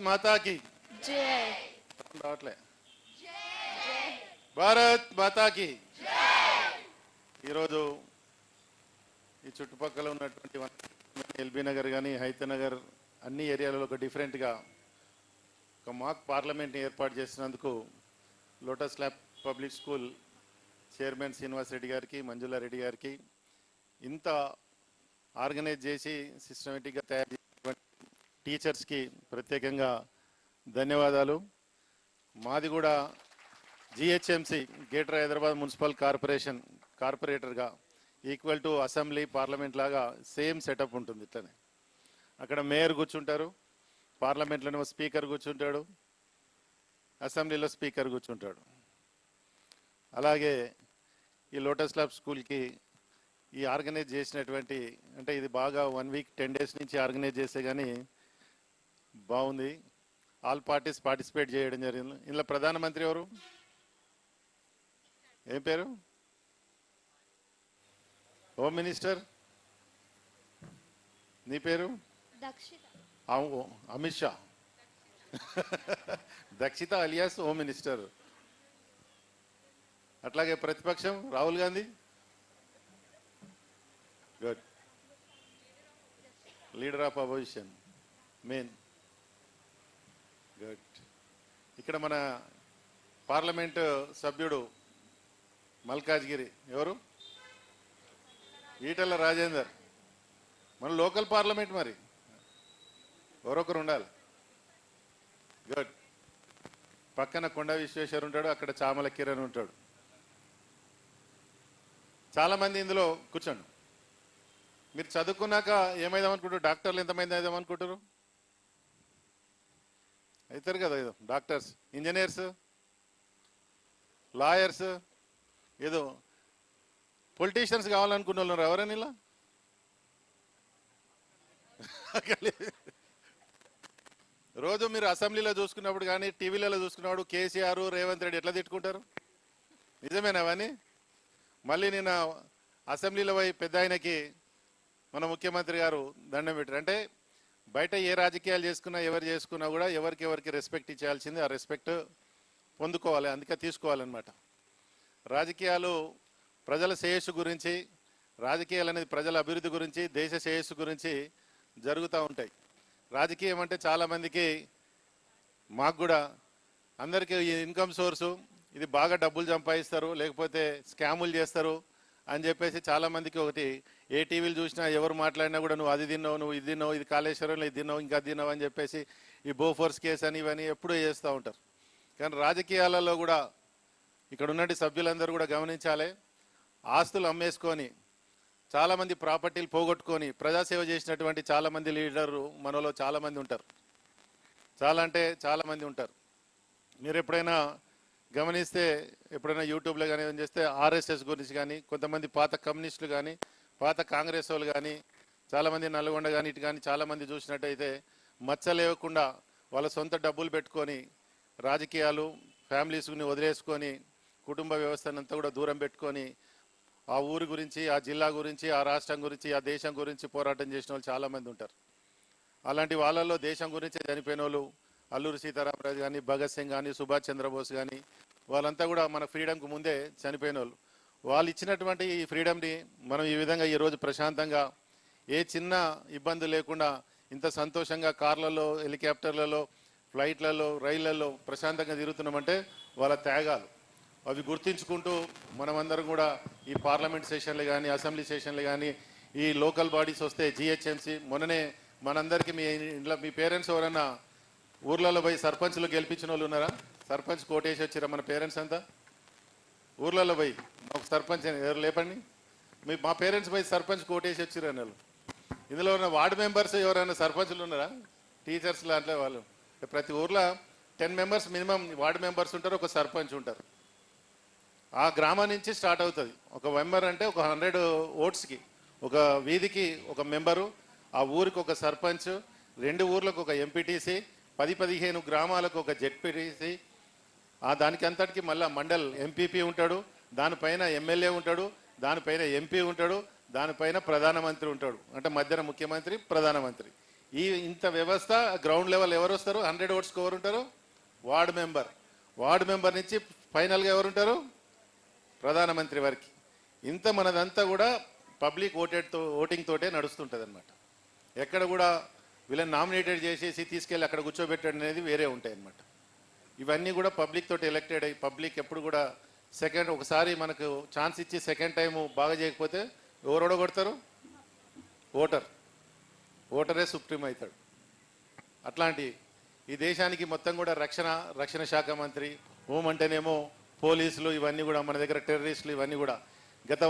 మాతాకి. రావట్లే భారత్ మాతాకి. ఈరోజు ఈ చుట్టుపక్కల ఉన్నటువంటి ఎల్బీ నగర్ కానీ హైత నగర్ అన్ని ఏరియాలలో ఒక డిఫరెంట్గా ఒక మాక్ పార్లమెంట్ని ఏర్పాటు చేసినందుకు Lotus Lab Public School chairman Srinivas Reddy గారికి మంజులా రెడ్డి గారికి ఇంత ఆర్గనైజ్ చేసి సిస్టమేటిక్గా తయారు టీచర్స్కి ప్రత్యేకంగా ధన్యవాదాలు. మాది కూడా GHMC greater Hyderabad municipal corporation కార్పొరేటర్గా ఈక్వల్ టు అసెంబ్లీ పార్లమెంట్ లాగా సేమ్ సెటప్ ఉంటుంది ఇట్లనే. అక్కడ మేయర్ కూర్చుంటారు పార్లమెంట్లోనేమో స్పీకర్ కూర్చుంటాడు అసెంబ్లీలో స్పీకర్ కూర్చుంటాడు. అలాగే ఈ లోటస్ క్లబ్ స్కూల్కి ఈ ఆర్గనైజ్ చేసినటువంటి అంటే ఇది బాగా వన్ వీక్ టెన్ డేస్ నుంచి ఆర్గనైజ్ చేస్తే కానీ బాగుంది. ఆల్ పార్టీస్ పార్టిసిపేట్ చేయడం జరిగింది. ఇందులో ప్రధానమంత్రి ఎవరు? ఏం పేరు? హోమ్ మినిస్టర్ నీ పేరు? Amit Shah. Dakshita alias home minister అట్లాగే ప్రతిపక్షం Rahul Gandhi? Good leader of opposition main good ఇక్కడ మన పార్లమెంట్ సభ్యుడు మల్కాజ్గిరి. ఎవరు? ఈటల రాజేందర్. మన లోకల్ పార్లమెంట్ మరి. ఎవరొకరు ఉండాలి. గుడ్ పక్కన కొండ విశ్వేశ్వర్ ఉంటాడు అక్కడ చామల కిరణ్ ఉంటాడు. చాలామంది ఇందులో కూర్చోండి. మీరు చదువుకున్నాక ఏమైదాం అనుకుంటారు డాక్టర్లు ఎంతమంది అయిదామనుకుంటారు? అవుతారు కదా ఏదో డాక్టర్స్ ఇంజనీర్స్ లాయర్స్ ఏదో పొలిటీషియన్స్ కావాలనుకున్న వాళ్ళు ఎవరైనా ఇలా? రోజు మీరు అసెంబ్లీలో చూసుకున్నప్పుడు కానీ టీవీలలో చూసుకున్నప్పుడు కేసీఆర్ రేవంత్ రెడ్డి ఎట్లా తిట్టుకుంటారు? నిజమేనా మళ్ళీ నిన్న అసెంబ్లీలో పోయి పెద్ద ఆయనకి మన ముఖ్యమంత్రి గారు దండం పెట్టారు. అంటే బయట ఏ రాజకీయాలు చేసుకున్నా ఎవరు చేసుకున్నా కూడా ఎవరికి ఎవరికి రెస్పెక్ట్ ఇచ్చేయాల్సింది ఆ రెస్పెక్ట్ పొందుకోవాలి అందుకే తీసుకోవాలన్నమాట. రాజకీయాలు ప్రజల శ్రేయస్సు గురించి రాజకీయాలు అనేది ప్రజల అభివృద్ధి గురించి దేశ శ్రేయస్సు గురించి జరుగుతూ ఉంటాయి. రాజకీయం అంటే చాలామందికి మాకు కూడా అందరికీ ఈ ఇన్కమ్ సోర్సు ఇది బాగా డబ్బులు సంపాదిస్తారు లేకపోతే స్కాములు చేస్తారు అని చెప్పేసి చాలామందికి ఒకటి ఏ టీవీలు చూసినా ఎవరు మాట్లాడినా కూడా నువ్వు అది తిన్నావు నువ్వు ఇది తిన్నావు ఇది కాళేశ్వరంలో ఇది తిన్నావు ఇంకా తిన్నావు అని చెప్పేసి ఈ బోఫోర్స్ కేసు అని ఇవన్నీ ఎప్పుడూ చేస్తూ ఉంటారు. కానీ రాజకీయాలలో కూడా ఇక్కడ ఉన్నటువంటి సభ్యులందరూ కూడా గమనించాలి. ఆస్తులు అమ్మేసుకొని చాలామంది ప్రాపర్టీలు పోగొట్టుకొని ప్రజాసేవ చేసినటువంటి చాలామంది లీడర్లు మనలో చాలామంది ఉంటారు. చాలా అంటే చాలామంది ఉంటారు. మీరు ఎప్పుడైనా గమనిస్తే ఎప్పుడైనా యూట్యూబ్లో కానీ ఏం చేస్తే ఆర్ఎస్ఎస్ గురించి కానీ కొంతమంది పాత కమ్యూనిస్టులు కానీ పాత కాంగ్రెస్ వాళ్ళు కానీ చాలామంది నల్గొండ కానీ ఇటు కానీ చాలామంది చూసినట్టయితే మచ్చలేవకుండా వాళ్ళ సొంత డబ్బులు పెట్టుకొని రాజకీయాలు ఫ్యామిలీస్ని వదిలేసుకొని కుటుంబ వ్యవస్థనంతా కూడా దూరం పెట్టుకొని ఆ ఊరి గురించి ఆ జిల్లా గురించి ఆ రాష్ట్రం గురించి ఆ దేశం గురించి పోరాటం చేసిన వాళ్ళు చాలామంది ఉంటారు. అలాంటి వాళ్ళల్లో దేశం గురించి చనిపోయిన వాళ్ళు అల్లూరి సీతారామరాజు కానీ భగత్ సింగ్ కానీ సుభాష్ చంద్రబోస్ కానీ వాళ్ళంతా కూడా మన ఫ్రీడమ్కు ముందే చనిపోయిన వాళ్ళు వాళ్ళు ఇచ్చినటువంటి ఈ ఫ్రీడమ్ని మనం ఈ విధంగా ఈరోజు ప్రశాంతంగా ఏ చిన్న ఇబ్బంది లేకుండా ఇంత సంతోషంగా కార్లలో హెలికాప్టర్లలో ఫ్లైట్లలో రైళ్ళలో ప్రశాంతంగా తిరుగుతున్నామంటే వాళ్ళ త్యాగాలు. అవి గుర్తించుకుంటూ మనమందరం కూడా ఈ పార్లమెంట్ సెషన్లు కానీ అసెంబ్లీ సెషన్లు కానీ ఈ లోకల్ బాడీస్ వస్తే జిహెచ్ఎంసీ మొన్ననే మనందరికీ మీ ఇంట్లో మీ పేరెంట్స్ ఎవరైనా ఊర్లలో పోయి సర్పంచ్లు గెలిపించిన వాళ్ళు ఉన్నారా? సర్పంచ్ కోటేసి వచ్చిరా మన పేరెంట్స్ అంతా? ఊర్లలో పోయి మాకు సర్పంచ్ ఎవరు లేపండి? మీ మా పేరెంట్స్ పోయి సర్పంచ్ కోటేసి అని వాళ్ళు. ఇందులో ఉన్న వార్డు మెంబర్స్ ఎవరైనా సర్పంచ్లు ఉన్నారా? టీచర్స్ లాంటి వాళ్ళు. ప్రతి ఊర్లో ten members minimum ward members ఉంటారు ఒక సర్పంచ్ ఉంటారు. ఆ గ్రామం నుంచి స్టార్ట్ అవుతుంది. ఒక మెంబర్ అంటే ఒక హండ్రెడ్ ఓట్స్కి ఒక వీధికి ఒక మెంబరు ఆ ఊరికి ఒక సర్పంచ్ రెండు ఊర్లకు ఒక ఎంపీటీసీ పది పదిహేను గ్రామాలకు ఒక జెడ్పీటీసీ ఆ దానికి అంతటికి మళ్ళీ మండల్ ఎంపీపీ ఉంటాడు దానిపైన ఎమ్మెల్యే ఉంటాడు దానిపైన ఎంపీ ఉంటాడు దానిపైన ప్రధానమంత్రి ఉంటాడు. అంటే మధ్యన ముఖ్యమంత్రి ప్రధానమంత్రి. ఈ ఇంత వ్యవస్థ గ్రౌండ్ లెవెల్ ఎవరు వస్తారు? హండ్రెడ్ ఓట్స్కి ఎవరు ఉంటారు? Ward member. వార్డు మెంబర్ నుంచి ఫైనల్గా ఎవరు ఉంటారు? ప్రధానమంత్రి వారికి. ఇంత మనదంతా కూడా పబ్లిక్ ఓటెడ్తో ఓటింగ్ తోటే నడుస్తుంటుంది అనమాట ఎక్కడ కూడా వీళ్ళని నామినేటెడ్ చేసేసి తీసుకెళ్ళి అక్కడ కూర్చోబెట్టడం అనేది వేరే ఉంటాయి అన్నమాట. ఇవన్నీ కూడా పబ్లిక్ తోటి ఎలక్టెడ్ అయ్యి పబ్లిక్ ఎప్పుడు కూడా సెకండ్ ఒకసారి మనకు ఛాన్స్ ఇచ్చి సెకండ్ టైం బాగా చేయకపోతే ఎవరు కొడతారు ఓటర్. ఓటరే సుప్రీం అవుతాడు. అట్లాంటి ఈ దేశానికి మొత్తం కూడా రక్షణ రక్షణ శాఖ మంత్రి హోం అంటేనేమో పోలీసులు ఇవన్నీ కూడా మన దగ్గర టెర్రరిస్టులు ఇవన్నీ కూడా. గత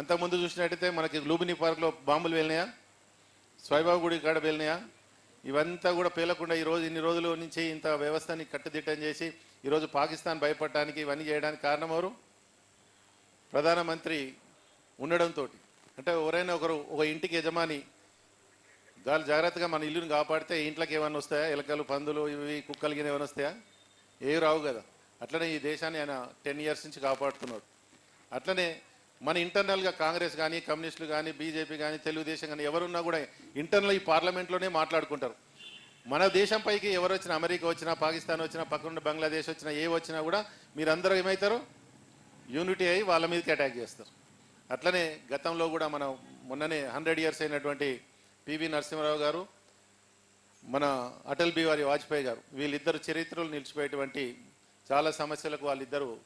అంతకుముందు చూసినట్టయితే మనకి లూబిని పార్క్లో బాంబులు వెళ్ళినాయా? స్వైబాబు గుడి కాడ వెళ్ళినాయా ఇవంతా కూడా పేలకుండా ఈ రోజు ఇన్ని రోజుల నుంచి ఇంత వ్యవస్థని కట్టుదిట్టం చేసి ఈరోజు పాకిస్తాన్ భయపడటానికి ఇవన్నీ చేయడానికి కారణం ఎవరు? ప్రధానమంత్రి ఉండడంతో అంటే ఎవరైనా ఒకరు ఒక ఇంటికి యజమాని గాలి జాగ్రత్తగా మన ఇల్లుని కాపాడితే ఇంట్లోకి ఏమైనా వస్తాయా? ఎలకలు పందులు ఇవి కుక్కలు గిన ఏమైనా వస్తాయా? ఏవి రావు కదా. అట్లనే ఈ దేశాన్ని ఆయన టెన్ ఇయర్స్ నుంచి కాపాడుతున్నాడు. అట్లనే మన ఇంటర్నల్గా కాంగ్రెస్ కానీ కమ్యూనిస్టులు కానీ బీజేపీ కానీ తెలుగుదేశం కానీ ఎవరున్నా కూడా ఇంటర్నల్ ఈ పార్లమెంట్లోనే మాట్లాడుకుంటారు. మన దేశం పైకి ఎవరు వచ్చినా అమెరికా వచ్చినా పాకిస్తాన్ వచ్చినా పక్కనుండి బంగ్లాదేశ్ వచ్చినా ఏ వచ్చినా కూడా మీరందరూ ఏమవుతారు యూనిటీ అయ్యి వాళ్ళ మీదకి అటాక్ చేస్తారు. అట్లనే గతంలో కూడా మనం మొన్ననే హండ్రెడ్ ఇయర్స్ అయినటువంటి పివి నరసింహారావు గారు మన అటల్ బిహారీ వాజ్పేయి గారు వీళ్ళిద్దరు చరిత్రలు నిలిచిపోయేటువంటి చాలా సమస్యలకు వాళ్ళిద్దరూ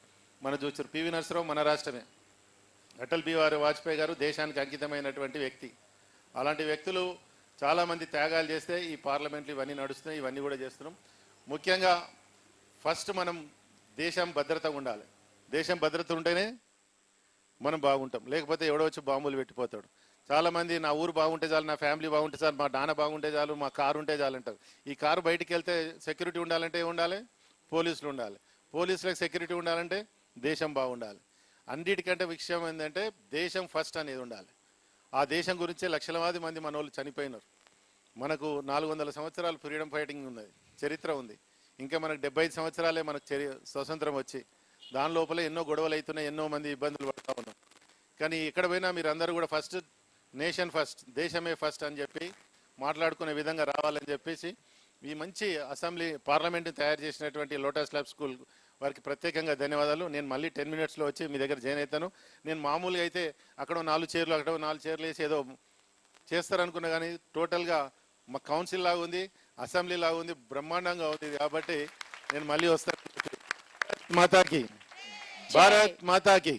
మన చూచారు. పివి నరసింహరావు మన రాష్ట్రమే. అటల్ బిహారీ వాజ్పేయి గారు దేశానికి అంకితమైనటువంటి వ్యక్తి. అలాంటి వ్యక్తులు చాలామంది త్యాగాలు చేస్తే ఈ పార్లమెంట్లు ఇవన్నీ నడుస్తున్నాయి ఇవన్నీ కూడా చేస్తున్నాం. ముఖ్యంగా ఫస్ట్ మనం దేశం భద్రతగా ఉండాలి. దేశం భద్రత ఉంటేనే మనం బాగుంటాం. లేకపోతే ఎవడో వచ్చి బాంబులు పెట్టిపోతాడు. చాలామంది నా ఊరు బాగుంటే చాలు నా ఫ్యామిలీ బాగుంటే చాలు మా నాన్న బాగుంటే చాలు మా కారు ఉంటే చాలు అంటారు. ఈ కారు బయటికి వెళ్తే సెక్యూరిటీ ఉండాలంటే ఉండాలి? పోలీసులు ఉండాలి. పోలీసులకు సెక్యూరిటీ ఉండాలంటే దేశం బాగుండాలి. అన్నిటికంటే విషయం ఏంటంటే దేశం ఫస్ట్ అనేది ఉండాలి. ఆ దేశం గురించే లక్షలాది మంది మన వాళ్ళు చనిపోయినారు. మనకు నాలుగు వందల సంవత్సరాలు ఫ్రీడమ్ ఫైటింగ్ ఉన్నది. చరిత్ర ఉంది. ఇంకా మనకు డెబ్బై ఐదు సంవత్సరాలే మనకు చరి స్వతంత్రం వచ్చి దాని లోపల ఎన్నో గొడవలు అవుతున్నాయి ఎన్నో మంది ఇబ్బందులు పడతా ఉన్నాం. కానీ ఎక్కడ పోయినా మీరు అందరూ కూడా ఫస్ట్ నేషన్ ఫస్ట్ దేశమే ఫస్ట్ అని చెప్పి మాట్లాడుకునే విధంగా రావాలని చెప్పేసి ఈ మంచి అసెంబ్లీ పార్లమెంట్ తయారు చేసినటువంటి లోటస్ ల్యాబ్ స్కూల్ వారికి ప్రత్యేకంగా ధన్యవాదాలు. నేను మళ్ళీ టెన్ మినిట్స్లో వచ్చి మీ దగ్గర జాయిన్ అవుతాను. నేను మామూలుగా అయితే అక్కడ నాలుగు చైర్లు అక్కడ నాలుగు చైర్లు వేసి ఏదో చేస్తారనుకున్నా కానీ టోటల్గా మా కౌన్సిల్ లాగా ఉంది అసెంబ్లీ లాగా ఉంది బ్రహ్మాండంగా ఉంది కాబట్టి నేను మళ్ళీ వస్తాను. మాతాకి. భారత్ మాతాకి.